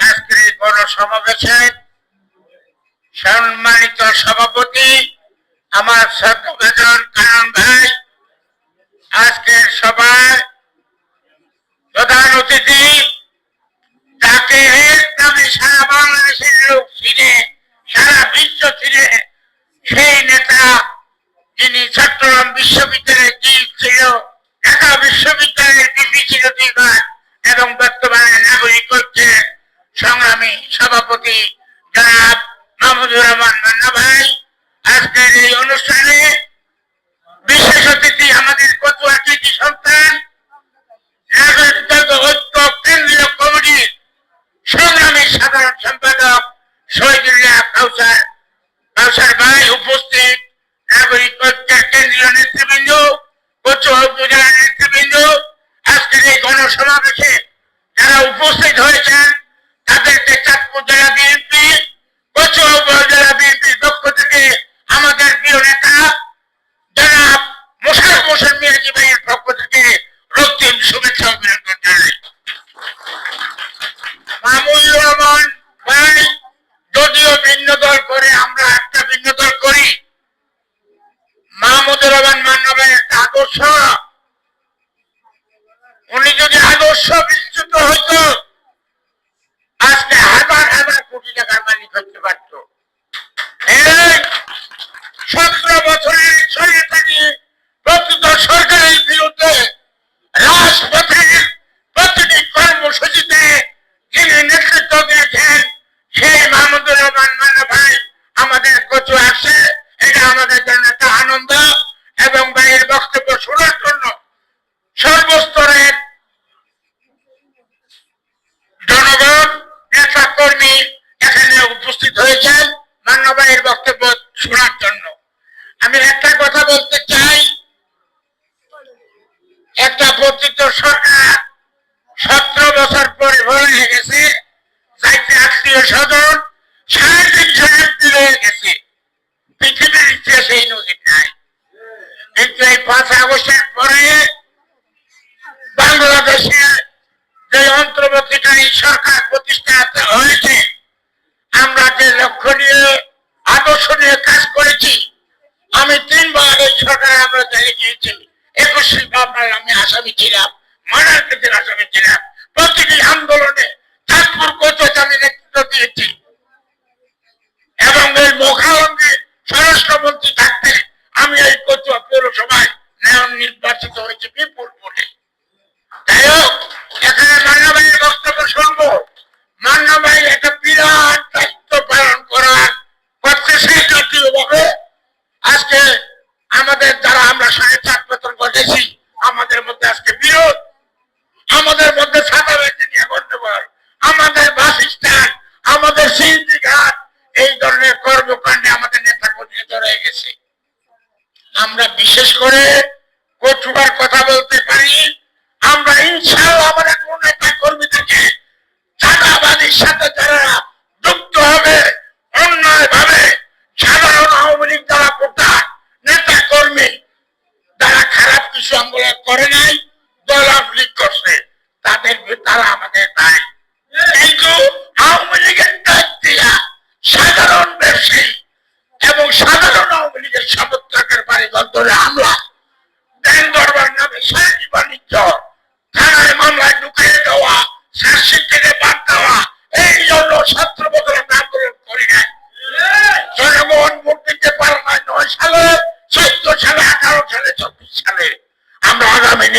আজকের এই গণসমাবেশের সম্মানিত সভাপতি আমার সদ্যভেজন কারণ ভাই আজকের সভায় সব শোনার জন্য। আমি একটা কথা বলতে চাই। একটা পতিত সরকার সতেরো বছর পরে বড় হয়ে গেছে যাইতে আত্মীয় সদন রয়ে গেছে। পৃথিবীর ইতিহাসে এই নাই। কিন্তু এই পাঁচ আগস্টের পরে বাংলাদেশে যে অন্তর্বর্তীকালীন সরকার প্রতিষ্ঠা হয়েছে, আমরা যে লক্ষ্য নিয়ে কাজ করেছি। আমি তিনবার এই সরকার আমরা দাঁড়িয়ে গিয়েছি। একুশে ফেব্রুয়ারি আমি আসামি ছিলাম মানার ক্ষেত্রে আসামি ছিলাম। প্রতিটি আন্দোলনে আমরা স্বেচ্ছা আত্মতন ঘটেছি আমাদের মধ্যে আজকে বিরোধ। আমাদের মধ্যে সাঁতার ইঞ্জিনিয়ার গন্ডগোল আমাদের বাস স্ট্যান্ড, আমাদের সিএনজি এই ধরনের কর্মকাণ্ডে আমাদের নেতা কর্মী ধরে গেছে। আমরা বিশেষ করে কঠুবার কথা বলতে পারি। আমরা ইনশাল্লাহ আমাদের কোন নেতা থেকে চাঁদাবাদীর সাথে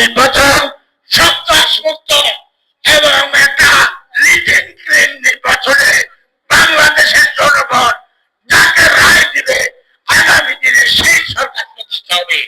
নির্বাচন সন্ত্রাস মুক্ত এবং একটা লিডিং ক্লিন নির্বাচনে বাংলাদেশের জনগণ যাকে রায় দিবে, আগামী দিনে সেই সরকার প্রতিষ্ঠা হবে